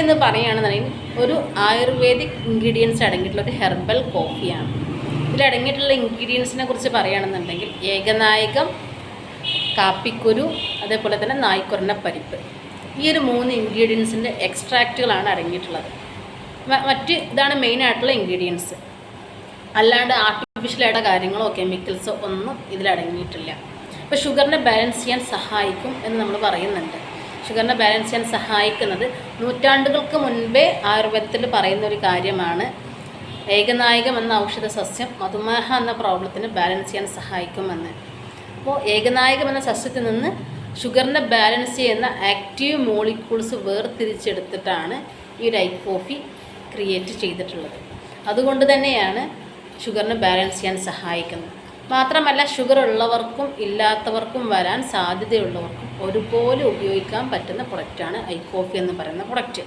എന്ന് പറയുകയാണെന്നുണ്ടെങ്കിൽ ഒരു ആയുർവേദിക് ഇൻഗ്രീഡിയൻസ് അടങ്ങിയിട്ടുള്ള ഒരു ഹെർബൽ കോഫിയാണ് ഇതിലടങ്ങിയിട്ടുള്ള ഇൻഗ്രീഡിയൻസിനെ കുറിച്ച് പറയുകയാണെന്നുണ്ടെങ്കിൽ ഏകനായകം കാപ്പിക്കുരു അതേപോലെ തന്നെ നായ്ക്കുരണ്ട പരിപ്പ്. ഈ ഒരു മൂന്ന് ഇൻഗ്രീഡിയൻസിന്റെ എക്സ്ട്രാക്റ്റുകളാണ് അടങ്ങിയിട്ടുള്ളത്. മറ്റ് ഇതാണ് മെയിനായിട്ടുള്ള ഇൻഗ്രീഡിയൻസ് അല്ലാണ്ട് ആർട്ടിഫിഷ്യലായിട്ടുള്ള കാര്യങ്ങളോ കെമിക്കൽസോ ഒന്നും ഇതിലടങ്ങിയിട്ടില്ല അപ്പോൾ ഷുഗറിനെ ബാലൻസ് ചെയ്യാൻ സഹായിക്കും എന്ന് നമ്മൾ പറയുന്നുണ്ട്. ഷുഗറിനെ ബാലൻസ് ചെയ്യാൻ സഹായിക്കുന്നത്. നൂറ്റാണ്ടുകൾക്ക് മുൻപേ ആയുർവേദത്തിൽ പറയുന്ന ഒരു കാര്യമാണ്. ഏകനായകം എന്ന ഔഷധ സസ്യം മധുമേഹ എന്ന പ്രോബ്ലത്തിന് ബാലൻസ് ചെയ്യാൻ സഹായിക്കുമെന്ന്. അപ്പോൾ ഏകനായകം എന്ന സസ്യത്തിൽ നിന്ന് ഷുഗറിനെ ബാലൻസ് ചെയ്യുന്ന ആക്റ്റീവ് മോളിക്യൂൾസ് വേർതിരിച്ചെടുത്തിട്ടാണ് ഈ ഒരു ഐ കോഫി ക്രിയേറ്റ് ചെയ്തിട്ടുള്ളത്. അതുകൊണ്ട് തന്നെയാണ് ഷുഗറിനെ ബാലൻസ് ചെയ്യാൻ സഹായിക്കുന്നത്. മാത്രമല്ല ഷുഗർ ഉള്ളവർക്കും ഇല്ലാത്തവർക്കും വരാൻ സാധ്യതയുള്ളവർക്കും ഒരുപോലെ ഉപയോഗിക്കാൻ പറ്റുന്ന പ്രൊഡക്റ്റാണ് ഐ കോഫി എന്ന് പറയുന്ന പ്രൊഡക്റ്റ്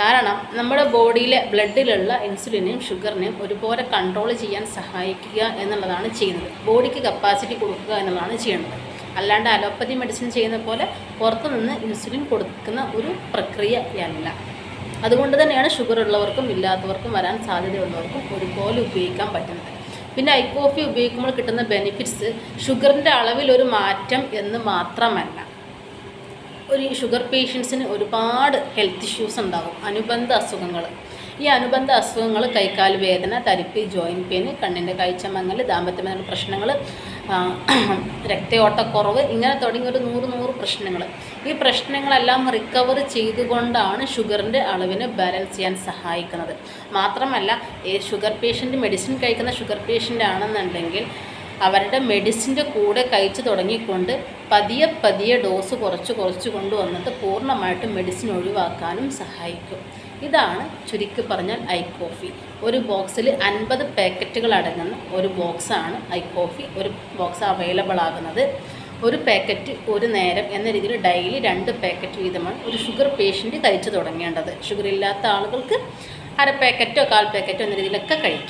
കാരണം നമ്മുടെ ബോഡിയിലെ ബ്ലഡിലുള്ള ഇൻസുലിനെയും ഷുഗറിനെയും ഒരുപോലെ കൺട്രോൾ ചെയ്യാൻ സഹായിക്കുക എന്നുള്ളതാണ് ചെയ്യുന്നത്. ബോഡിക്ക് കപ്പാസിറ്റി കൊടുക്കുക എന്നുള്ളതാണ് ചെയ്യുന്നത് അല്ലാണ്ട് അലോപ്പതി മെഡിസിൻ ചെയ്യുന്ന പോലെ പുറത്തുനിന്ന് ഇൻസുലിൻ കൊടുക്കുന്ന ഒരു പ്രക്രിയയല്ല അതുകൊണ്ട് തന്നെയാണ് ഷുഗർ ഉള്ളവർക്കും ഇല്ലാത്തവർക്കും വരാൻ സാധ്യതയുള്ളവർക്കും ഒരുപോലെ ഉപയോഗിക്കാൻ പറ്റുന്നത്. പിന്നെ ഐ കോഫി ഉപയോഗിക്കുമ്പോൾ കിട്ടുന്ന ബെനിഫിറ്റ്സ് ഷുഗറിന്റെ അളവിൽ ഒരു മാറ്റം എന്ന് മാത്രമല്ല. ഒരു ഷുഗർ പേഷ്യൻസിന് ഒരുപാട് ഹെൽത്ത് ഇഷ്യൂസ് ഉണ്ടാകും. അനുബന്ധ അസുഖങ്ങൾ ഈ അനുബന്ധ അസുഖങ്ങൾ കൈക്കാൽ വേദന തരിപ്പ് ജോയിന്റ് പെയിൻ കണ്ണിന്റെ കാഴ്ചമങ്ങൽ ദാമ്പത്യമായ പ്രശ്നങ്ങൾ രക്തയോട്ടക്കുറവ് ഇങ്ങനെ തുടങ്ങി ഒരു നൂറ് നൂറ് പ്രശ്നങ്ങൾ ഈ പ്രശ്നങ്ങളെല്ലാം റിക്കവർ ചെയ്തുകൊണ്ടാണ് ഷുഗറിന്റെ അളവിനെ ബാലൻസ് ചെയ്യാൻ സഹായിക്കുന്നത്. മാത്രമല്ല ഈ ഷുഗർ പേഷ്യന്റ് മെഡിസിൻ കഴിക്കുന്ന ഷുഗർ പേഷ്യന്റ് ആണെന്നുണ്ടെങ്കിൽ അവരുടെ മെഡിസിന്റെ കൂടെ കഴിച്ചു തുടങ്ങിക്കൊണ്ട് പതിയെ പതിയെ ഡോസ് കുറച്ച് കുറച്ച് കൊണ്ടുവന്നിട്ട് പൂർണമായിട്ടും മെഡിസിൻ ഒഴിവാക്കാനും സഹായിക്കും. ഇതാണ് ചുരുക്കി പറഞ്ഞാൽ ഐ കോഫി. ഒരു ബോക്സിൽ അൻപത് പാക്കറ്റുകൾ അടങ്ങുന്ന ഒരു ബോക്സാണ് ഐ കോഫി. ഒരു ബോക്സ് അവൈലബിൾ ആകുന്നത്. ഒരു പാക്കറ്റ് ഒരു നേരം എന്ന രീതിയിൽ ഡെയിലി രണ്ട് പാക്കറ്റ് വീതമാണ് ഒരു ഷുഗർ പേഷ്യന്റ് കഴിച്ചു തുടങ്ങേണ്ടത്. ഷുഗർ ഇല്ലാത്ത ആളുകൾക്ക് അര പാക്കറ്റോ കാൽ പാക്കറ്റോ എന്ന രീതിയിലൊക്കെ കഴിക്കാം.